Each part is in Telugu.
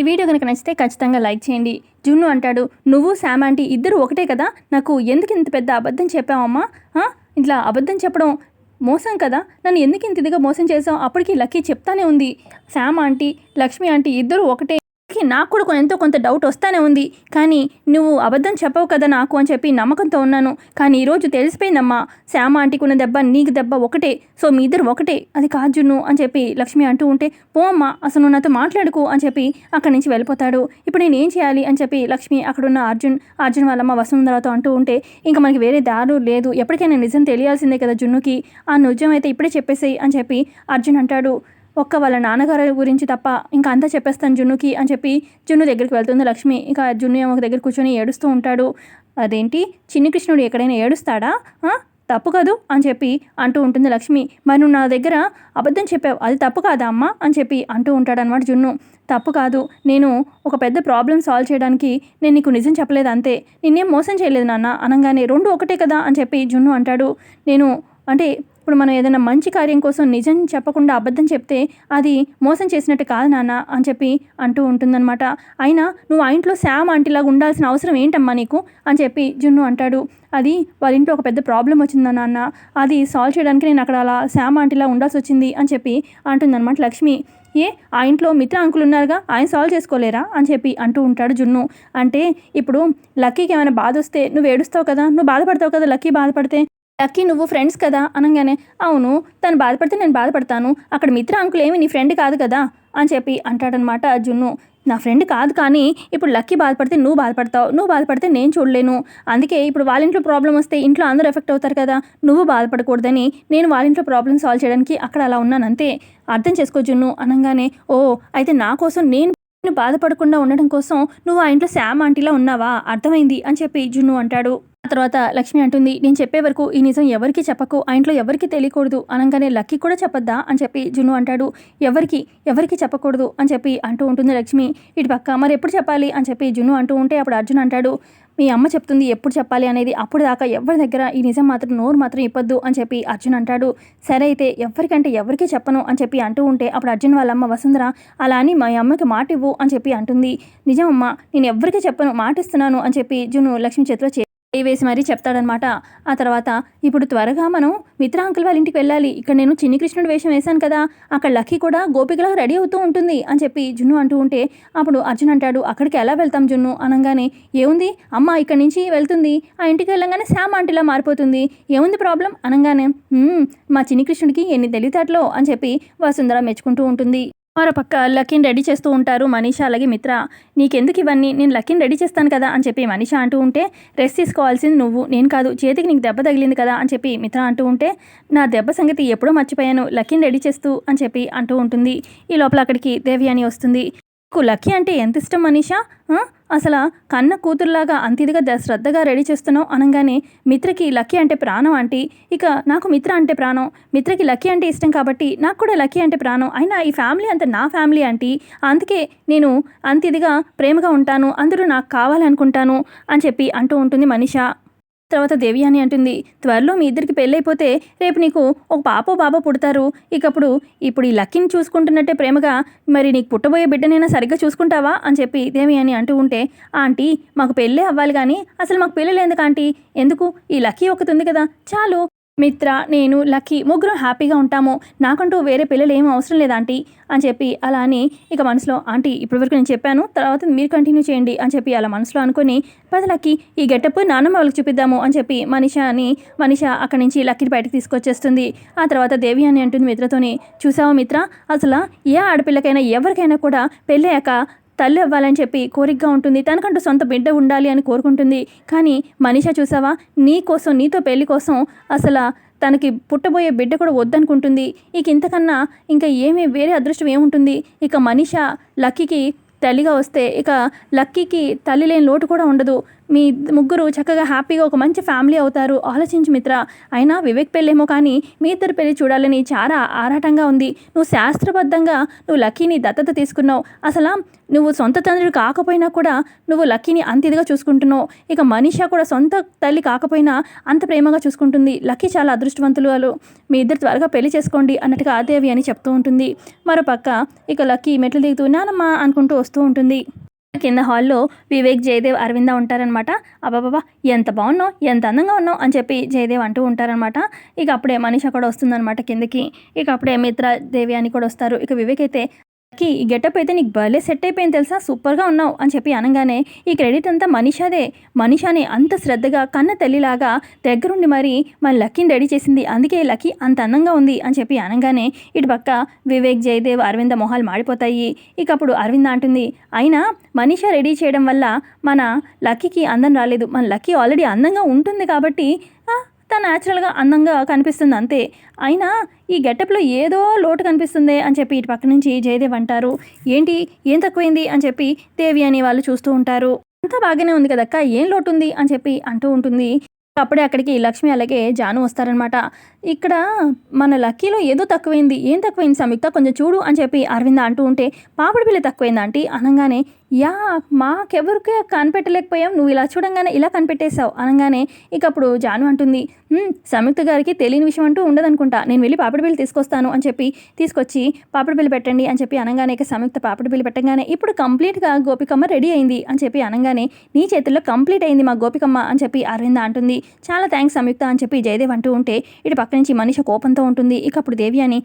ఈ వీడియో కనుక నచ్చితే ఖచ్చితంగా లైక్ చేయండి. జున్ను అంటాడు నువ్వు శామ్ ఆంటీ ఇద్దరు ఒకటే కదా? నాకు ఎందుకు ఇంత పెద్ద అబద్ధం చెప్పావమ్మా ఆ? ఇట్లా అబద్ధం చెప్పడం మోసం కదా? నన్ను ఎందుకు ఇంత ఇదిగా మోసం చేసావు? అప్పటికి లక్కీ చెప్తానే ఉంది. శామ్ ఆంటీ లక్ష్మి ఆంటీ ఇద్దరు ఒకటే నాకు కూడా ఎంతో కొంత డౌట్ వస్తానే ఉంది. కానీ నువ్వు అబద్ధం చెప్పవు కదా నాకు అని చెప్పి నమ్మకంతో ఉన్నాను. కానీ ఈరోజు తెలిసిపోయిందమ్మా. శ్యామ ఆంటీకి ఉన్న దెబ్బ నీకు దెబ్బ ఒకటే. సో మీ ఇద్దరు ఒకటే. అది కాజును అని చెప్పి లక్ష్మి అంటూ ఉంటే పో అమ్మా అసలు నువ్వు నాతో మాట్లాడుకో అని చెప్పి అక్కడి నుంచి వెళ్ళిపోతాడు. ఇప్పుడు నేను ఏం చేయాలి అని చెప్పి లక్ష్మి అక్కడున్న అర్జున్ అర్జున్ వాళ్ళమ్మ వసుంధరతో అంటూ ఉంటే ఇంకా మనకి వేరే దారు లేదు. ఎప్పటికైనా నిజం తెలియాల్సిందే కదా జున్నుకి. ఆ నిజం అయితే ఇప్పుడే చెప్పేసేయి అని చెప్పి అర్జున్ అంటాడు. ఒక్క వాళ్ళ నాన్నగారి గురించి తప్ప ఇంకా అంతా చెప్పేస్తాను జున్నుకి అని చెప్పి జున్ను దగ్గరికి వెళ్తుంది లక్ష్మి. ఇంకా జున్ను ఏమో ఒక దగ్గర కూర్చొని ఏడుస్తూ ఉంటాడు. అదేంటి? చిన్ని కృష్ణుడు ఎక్కడైనా ఏడుస్తాడా? తప్పు కాదు? అని చెప్పి అంటూ ఉంటుంది లక్ష్మి. మరి నువ్వు నా దగ్గర అబద్ధం చెప్పావు. అది తప్పు కాదా అమ్మ? అని చెప్పి అంటూ ఉంటాడనమాట జున్ను. తప్పు కాదు. నేను ఒక పెద్ద ప్రాబ్లం సాల్వ్ చేయడానికి నేను నీకు నిజం చెప్పలేదు అంతే. నిన్నేం మోసం చేయలేదు నాన్న. అనగానే రెండు ఒకటే కదా? అని చెప్పి జున్ను అంటాడు. నేను అంటే ఇప్పుడు మనం ఏదైనా మంచి కార్యం కోసం నిజం చెప్పకుండా అబద్ధం చెప్తే అది మోసం చేసినట్టు కాదు నాన్న అని చెప్పి అంటూ ఉంటుందన్నమాట. అయినా నువ్వు ఆ ఇంట్లో శామ్ ఆంటీలాగా ఉండాల్సిన అవసరం ఏంటమ్మా నీకు అని చెప్పి జున్ను అంటాడు. అది వాళ్ళ ఇంట్లో ఒక పెద్ద ప్రాబ్లం వచ్చిందా నాన్న? అది సాల్వ్ చేయడానికి నేను అక్కడ అలా శామ్ ఆంటీలా ఉండాల్సి వచ్చింది అని చెప్పి అంటుందన్నమాట లక్ష్మి. ఏ ఆ ఇంట్లో మిత్ర అంకులు ఉన్నారుగా ఆయన సాల్వ్ చేసుకోలేరా అని చెప్పి అంటూ ఉంటాడు జున్ను. అంటే ఇప్పుడు లక్కీకి ఏమైనా బాధ వస్తే నువ్వు ఏడుస్తావు కదా నువ్వు బాధపడతావు కదా లక్కీ బాధపడితే? లక్కీ నువ్వు ఫ్రెండ్స్ కదా? అనగానే అవును తను బాధపడితే నేను బాధపడతాను. అక్కడ మిత్ర అంకుల్ ఏమి నీ ఫ్రెండ్ కాదు కదా? అని చెప్పి అంటాడనమాట జున్ను. నా ఫ్రెండ్ కాదు కానీ ఇప్పుడు లక్కీ బాధపడితే నువ్వు బాధపడతావు. నువ్వు బాధపడితే నేను చూడలేను. అందుకే ఇప్పుడు వాళ్ళ ఇంట్లో ప్రాబ్లం వస్తే ఇంట్లో అందరూ ఎఫెక్ట్ అవుతారు కదా? నువ్వు బాధపడకూడదని నేను వాళ్ళ ఇంట్లో ప్రాబ్లం సాల్వ్ చేయడానికి అక్కడ అలా ఉన్నాను అంతే. అర్థం చేసుకో జున్ను. అనగానే ఓ అయితే నా కోసం నేను బాధపడకుండా ఉండడం కోసం నువ్వు ఆ ఇంట్లో శామ్ ఆంటీలా ఉన్నావా? అర్థమైంది అని చెప్పి జున్ను అంటాడు. తర్వాత లక్ష్మి అంటుంది నేను చెప్పే వరకు ఈ నిజం ఎవరికి చెప్పకు ఆ ఇంట్లో ఎవరికి తెలియకూడదు. అనగానే లక్కీ కూడా చెప్పొద్దా? అని చెప్పి జున్ను అంటాడు. ఎవరికి ఎవరికి చెప్పకూడదు అని చెప్పి అంటూ ఉంటుంది లక్ష్మి. ఇటు పక్క మరి ఎప్పుడు చెప్పాలి? అని చెప్పి జున్ను అంటూ ఉంటే అప్పుడు అర్జున్ అంటాడు. మీ అమ్మ చెప్తుంది ఎప్పుడు చెప్పాలి అనేది అప్పుడు దాకా ఎవరి దగ్గర ఈ నిజం మాత్రం నోరు మాత్రం ఇప్పొద్దు అని చెప్పి అర్జున్ అంటాడు. సరే అయితే ఎవరికంటే ఎవరికి చెప్పను అని చెప్పి అంటూ ఉంటే అప్పుడు అర్జున్ వాళ్ళ అమ్మ వసుంధర అలా అని మా అమ్మకి మాట ఇవ్వు అని చెప్పి అంటుంది. నిజం అమ్మ నేను ఎవరికి చెప్పను మాట ఇస్తున్నాను అని చెప్పి జున్ను లక్ష్మి చేతిలో చే వేసి మరీ చెప్తాడనమాట. ఆ తర్వాత ఇప్పుడు త్వరగా మనం మిత్ర అంకుల్ వాళ్ళ ఇంటికి వెళ్ళాలి. ఇక్కడ నేను చిన్ని కృష్ణుడు వేషం వేశాను కదా అక్కడ లక్కీ కూడా గోపికలా రెడీ అవుతూ ఉంటుంది అని చెప్పి జున్ను అంటూ ఉంటే అప్పుడు అర్జున్ అంటాడు అక్కడికి ఎలా వెళ్తాం జున్ను? అనగానే ఏముంది? అమ్మ ఇక్కడి నుంచి వెళ్తుంది. ఆ ఇంటికి వెళ్ళంగానే శామ్ ఆంటీలా మారిపోతుంది. ఏముంది ప్రాబ్లం? అనగానే మా చిన్ని కృష్ణుడికి ఎన్ని తెలివితేటలో? అని చెప్పి వసుంధర మెచ్చుకుంటూ ఉంటుంది. మరోపక్క లక్కీని రెడీ చేస్తూ ఉంటారు. మనీషా అలాగే మిత్ర నీకెందుకు ఇవన్నీ? నేను లక్కీని రెడీ చేస్తాను కదా అని చెప్పి మనీష అంటూ ఉంటే రెస్ట్ తీసుకోవాల్సింది నువ్వు. నేను కాదు చేతికి నీకు దెబ్బ తగిలింది కదా అని చెప్పి మిత్ర అంటూ ఉంటే నా దెబ్బ సంగతి ఎప్పుడో మర్చిపోయాను. లక్కీని రెడీ చేస్తూ అని చెప్పి అంటూ ఉంటుంది. ఈ లోపల అక్కడికి దేవి అని వస్తుంది. నీకు లక్కీ అంటే ఎంత ఇష్టం మనీషా అసలు కన్న కూతురులాగా అంత ఇదిగా ద- శ్రద్ధగా రెడీ చేస్తున్నావు అనగానే మిత్రకి లక్కీ అంటే ప్రాణం ఆంటీ. ఇక నాకు మిత్ర అంటే ప్రాణం. మిత్రకి లక్కీ అంటే ఇష్టం కాబట్టి నాకు కూడా లక్కీ అంటే ప్రాణం. అయినా ఈ ఫ్యామిలీ అంతా నా ఫ్యామిలీ ఆంటీ. అందుకే నేను అంత ఇదిగా ప్రేమగా ఉంటాను. అందరూ నాకు కావాలనుకుంటాను అని చెప్పి అంటూ ఉంటుంది మనీషా. తర్వాత దేవి అని అంటుంది. త్వరలో మీ ఇద్దరికి పెళ్ళైపోతే రేపు నీకు ఒక పాపో బాబో పుడతారు. ఇకప్పుడు ఇప్పుడు ఈ లక్కీని చూసుకుంటున్నట్టే ప్రేమగా మరి నీకు పుట్టబోయే బిడ్డనైనా సరిగ్గా చూసుకుంటావా అని చెప్పి దేవి అని అంటూ ఉంటే ఆంటీ మాకు పెళ్ళే అవ్వాలి కానీ అసలు మాకు పెళ్ళి ఎందుకు ఆంటీ? ఎందుకు? ఈ లక్కీ ఒకటి ఉంది కదా చాలు. మిత్ర నేను లక్కీ ముగ్గురం హ్యాపీగా ఉంటాము. నాకంటూ వేరే పిల్లలు ఏం అవసరం లేదు ఆంటీ అని చెప్పి అలా అని ఇక మనసులో ఆంటీ ఇప్పటివరకు నేను చెప్పాను తర్వాత మీరు కంటిన్యూ చేయండి అని చెప్పి అలా మనసులో అనుకొని పద లక్కీ ఈ గెటప్ నాన్నమ్మ వాళ్ళకి చూపిద్దాము అని చెప్పి మనిషా అని మనిషా అక్కడి నుంచి లక్కీని బయటకు తీసుకొచ్చేస్తుంది. ఆ తర్వాత దేవి అని అంటుంది మిత్రతోని చూసావా మిత్ర అసలు ఏ ఆడపిల్లకైనా ఎవరికైనా కూడా పెళ్ళయ్యాక తల్లి అవ్వాలని చెప్పి కోరికగా ఉంటుంది. తనకంటూ సొంత బిడ్డ ఉండాలి అని కోరుకుంటుంది. కానీ మనిషా చూసావా? నీ కోసం నీతో పెళ్ళి కోసం అసలు తనకి పుట్టబోయే బిడ్డ కూడా వద్దనుకుంటుంది. ఇక ఇంతకన్నా ఇంకా ఏమీ వేరే అదృష్టం ఏముంటుంది? ఇక మనిష లక్కీకి తల్లిగా వస్తే ఇక లక్కీకి తల్లి లేని లోటు కూడా ఉండదు. మీ ముగ్గురు చక్కగా హ్యాపీగా ఒక మంచి ఫ్యామిలీ అవుతారు. ఆలోచించు మిత్ర. అయినా వివేక్ పెళ్ళేమో కానీ మీ ఇద్దరు పెళ్ళి చూడాలని చాలా ఆరాటంగా ఉంది. నువ్వు శాస్త్రబద్ధంగా నువ్వు లక్కీని దత్తత తీసుకున్నావు. అసలు నువ్వు సొంత తండ్రి కాకపోయినా కూడా నువ్వు లక్కీని అంత ఇదిగా చూసుకుంటున్నావు. ఇక మనీషా కూడా సొంత తల్లి కాకపోయినా అంత ప్రేమగా చూసుకుంటుంది. లక్కీ చాలా అదృష్టవంతులు వాళ్ళు మీ ఇద్దరు త్వరగా పెళ్ళి చేసుకోండి అన్నట్టుగా ఆదేవి అని చెప్తూ ఉంటుంది. మరోపక్క ఇక లక్కీ మెట్లు దిగుతూ నానమ్మా అనుకుంటూ వస్తూ ఉంటుంది. కింద హాల్లో వివేక్ జయదేవ్ అరవింద ఉంటారనమాట అబ్బాబాబా ఎంత బాగున్నావు ఎంత అందంగా ఉన్నావు అని చెప్పి జయదేవ్ అంటూ ఉంటారనమాట ఇక అప్పుడే మనిషి కూడా వస్తుందన్నమాట కిందకి. ఇక అప్పుడే మిత్ర దేవి అని కూడా వస్తారు. ఇక వివేక్ అయితే కి ఈ గెటప్ అయితే నీకు భలే సెట్ అయిపోయింది తెలుసా? సూపర్గా ఉన్నావు అని చెప్పి అనగానే ఈ క్రెడిట్ అంతా మనిషాదే. మనీషాని అంత శ్రద్ధగా కన్న తల్లిలాగా దగ్గరుండి మరి మన లక్కీని రెడీ చేసింది. అందుకే లక్కీ అంత అందంగా ఉంది అని చెప్పి అనగానే ఇటు పక్క వివేక్ జయదేవ్ అరవింద మొహాలు మాడిపోతాయి. ఇక అప్పుడు అరవింద అంటుంది అయినా మనిష రెడీ చేయడం వల్ల మన లక్కీకి అందం రాలేదు. మన లక్కీ ఆల్రెడీ అందంగా ఉంటుంది కాబట్టి ఆ, న్యాచురల్గా అందంగా కనిపిస్తుంది అంతే. అయినా ఈ గెటప్లో ఏదో లోటు కనిపిస్తుంది అని చెప్పి ఇటు పక్క నుంచి జయదేవ్ అంటారు. ఏంటి? ఏం తక్కువైంది? అని చెప్పి దేవి అని వాళ్ళు చూస్తూ ఉంటారు. అంతా బాగానే ఉంది కదక్క? ఏం లోటు ఉంది అని చెప్పి అంటూ ఉంటుంది. అప్పుడే అక్కడికి లక్ష్మి అలాగే జాను వస్తారనమాట ఇక్కడ మన లక్కీలో ఏదో తక్కువైంది. ఏం తక్కువైంది? సంయుక్త కొంచెం చూడు అని చెప్పి అరవింద అంటూ ఉంటే పాపడి పిల్ల తక్కువైంది ఆంటీ? అనగానే యా మాకెవరికి కనిపెట్టలేకపోయాం. నువ్వు ఇలా చూడంగానే ఇలా కనిపెట్టేశావు అనగానే ఇక అప్పుడు జాను అంటుంది సంయుక్త గారికి తెలియని విషయం అంటూ ఉండదనుకుంటా. నేను వెళ్ళి పాపడి బిల్లు తీసుకొస్తాను అని చెప్పి తీసుకొచ్చి పాపడి బిల్లు పెట్టండి అని చెప్పి అనగానే ఇక సంయుక్త పాపడి బిల్లు పెట్టగానే ఇప్పుడు కంప్లీట్గా గోపికమ్మ రెడీ అయింది అని చెప్పి అనగానే నీ చేతుల్లో కంప్లీట్ అయింది మా గోపికమ్మ అని చెప్పి అరవింద అంటుంది చాలా థ్యాంక్స్ సంయుక్త అని చెప్పి జయదేవ్ అంటూ ఉంటే ఇటు పక్క నుంచి మనిషి కోపంతో ఉంటుంది. ఇక అప్పుడు దేవి అని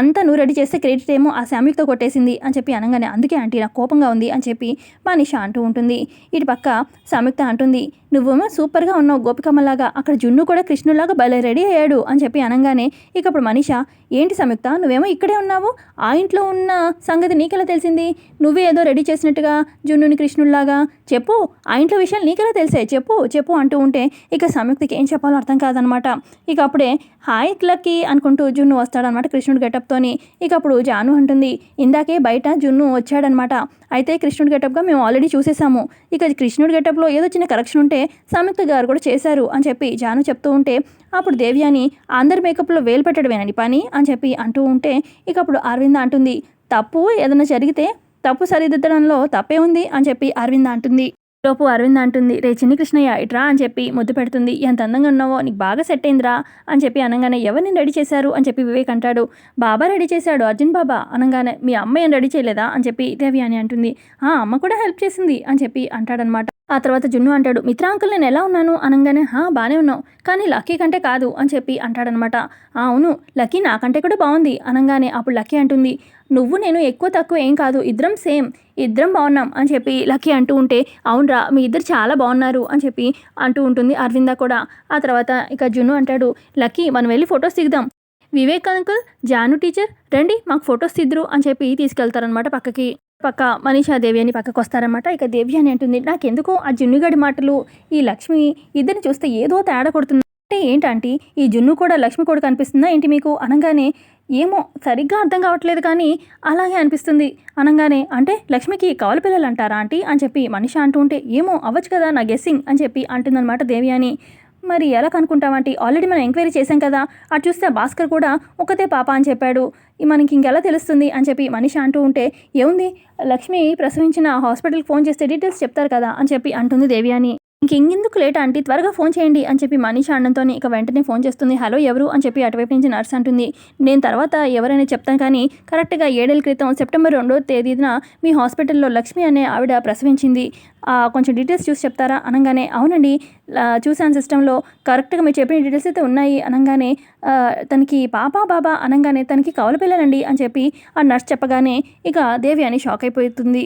అంతా నువ్వు రెడీ చేస్తే క్రెడిట్ ఏమో ఆ సంయుక్త కొట్టేసింది అని చెప్పి అనగానే అందుకే ఆంటీ నాకు కోపంగా ఉంది అని చెప్పి మనిష అంటూ ఉంటుంది. ఇటు పక్క సంయుక్త అంటుంది నువ్వేమో సూపర్గా ఉన్నావు గోపికమ్మలాగా అక్కడ జున్ను కూడా కృష్ణులాగా భలే రెడీ అయ్యాడు అని చెప్పి అనగానే ఇక అప్పుడు మనిష ఏంటి సంయుక్త నువ్వేమో ఇక్కడే ఉన్నావు? ఆ ఇంట్లో ఉన్న సంగతి నీకెలా తెలిసింది? నువ్వే ఏదో రెడీ చేసినట్టుగా జున్నుని కృష్ణుల్లాగా? చెప్పు ఆ ఇంట్లో విషయాలు నీకెలా తెలిసాయి? చెప్పు చెప్పు అంటూ ఉంటే ఇక సంయుక్తకి ఏం చెప్పాలో అర్థం కాదనమాట. ఇక అప్పుడే హాయ్ క్లక్కి అనుకుంటూ జున్ను వస్తాడనమాట కృష్ణుడు గెటప్తోని. ఇక అప్పుడు జాను అంటుంది ఇందాకే బయట జున్ను వచ్చాడనమాట. అయితే కృష్ణుడు గెటప్గా మేము ఆల్రెడీ చూసేసాము. ఇక కృష్ణుడి గెటప్లో ఏదో చిన్న కరెక్షన్ ఉంటే సంయుక్త గారు కూడా చేశారు అని చెప్పి జాను చెప్తూ ఉంటే అప్పుడు దేవ్యాని అందరి మేకప్లో వేలు పెట్టడమేనండి పని అని చెప్పి అంటూ ఉంటే ఇక అప్పుడు అరవింద అంటుంది తప్పు ఏదైనా జరిగితే తప్పు సరిదిద్దడంలో తప్పే ఉంది అని చెప్పి అరవింద అంటుంది. లోపు అరవింద్ అంటుంది రే చిన్ని కృష్ణయ్య ఇట్రా అని చెప్పి ముద్దు పెడుతుంది. ఎంత అందంగా ఉన్నావో నీకు బాగా సెట్ అయిందిరా అని చెప్పి అనగానే ఎవరిని రెడీ చేశారు? అని చెప్పి వివేక్ అంటాడు. బాబా రెడీ చేశాడు అర్జున్ బాబా. అనగానే మీ అమ్మాయిని ఏం రెడీ చేయలేదా? అని చెప్పి దేవి అని అంటుంది. ఆ అమ్మ కూడా హెల్ప్ చేసింది అని చెప్పి అంటాడనమాట. ఆ తర్వాత జున్ను అంటాడు మిత్ర అంకుల్ నేను ఎలా ఉన్నాను? అనగానే హా బాగానే ఉన్నావు. కానీ లక్కీ కంటే కాదు అని చెప్పి అంటాడనమాట. అవును లక్కీ నాకంటే కూడా బాగుంది అనగానే అప్పుడు లక్కీ అంటుంది నువ్వు నేను ఎక్కువ తక్కువ ఏం కాదు. ఇద్దరం సేమ్. ఇద్దరం బాగున్నాం అని చెప్పి లక్కీ అంటూ ఉంటే అవునరా మీ ఇద్దరు చాలా బాగున్నారు అని చెప్పి అంటూ ఉంటుంది అరవింద కూడా. ఆ తర్వాత ఇక జున్ను అంటాడు లక్కీ మనం వెళ్ళి ఫొటోస్ దిగుదాం. వివేక్ అంకుల్ జాను టీచర్ రండి మాకు ఫొటోస్ తీద్దరు అని చెప్పి తీసుకెళ్తారనమాట పక్కకి. పక్క మనీషా దేవి అని పక్కకు వస్తారనమాట ఇక దేవి అని అంటుంది నాకెందుకో ఆ జున్నుగడి మాటలు. ఈ లక్ష్మి ఇద్దరిని చూస్తే ఏదో తేడా కొడుతుంది. అంటే ఏంటంటే ఈ జున్ను కూడా లక్ష్మి కూడా అనిపిస్తుందా ఏంటి మీకు? అనగానే ఏమో సరిగ్గా అర్థం కావట్లేదు కానీ అలాగే అనిపిస్తుంది. అనగానే అంటే లక్ష్మికి కవల పిల్లలు అంటారా ఆంటీ? అని చెప్పి మనిషి అంటూ ఉంటే ఏమో అవ్వచ్చు కదా నా గెస్సింగ్ అని చెప్పి అంటుందన్నమాట దేవి అని మరి ఎలా కనుక్కుంటామంటే ఆల్రెడీ మనం ఎంక్వైరీ చేశాం కదా. అటు చూస్తే భాస్కర్ కూడా ఒకతే పాప అని చెప్పాడు. మనకి ఇంకెలా తెలుస్తుంది అని చెప్పి మనిషి అంటూ ఉంటే ఏముంది? లక్ష్మి ప్రసవించిన హాస్పిటల్కి ఫోన్ చేస్తే డీటెయిల్స్ చెప్తారు కదా అని చెప్పి అంటుంది దేవి అని ఇంకెందుకు లేట్ ఆంటీ? త్వరగా ఫోన్ చేయండి అని చెప్పి మనీషా అన్నంతో ఇక వెంటనే ఫోన్ చేస్తుంది. హలో ఎవరు? అని చెప్పి అటువైపు నుంచి నర్స్ అంటుంది. నేను తర్వాత ఎవరైనా చెప్తాను కానీ కరెక్ట్గా ఏడేళ్ళ క్రితం సెప్టెంబర్ రెండో తేదీన మీ హాస్పిటల్లో లక్ష్మి అనే ఆవిడ ప్రసవించింది. కొంచెం డీటెయిల్స్ చూసి చెప్తారా? అనగానే అవునండి. చూసాను సిస్టంలో. కరెక్ట్గా మీరు చెప్పిన డీటెయిల్స్ అయితే ఉన్నాయి. అనగానే తనకి పాపా బాబా అనగానే తనకి కవల పిల్లలండి అని చెప్పి ఆ నర్స్ చెప్పగానే ఇక దేవి అని షాక్ అయిపోతుంది.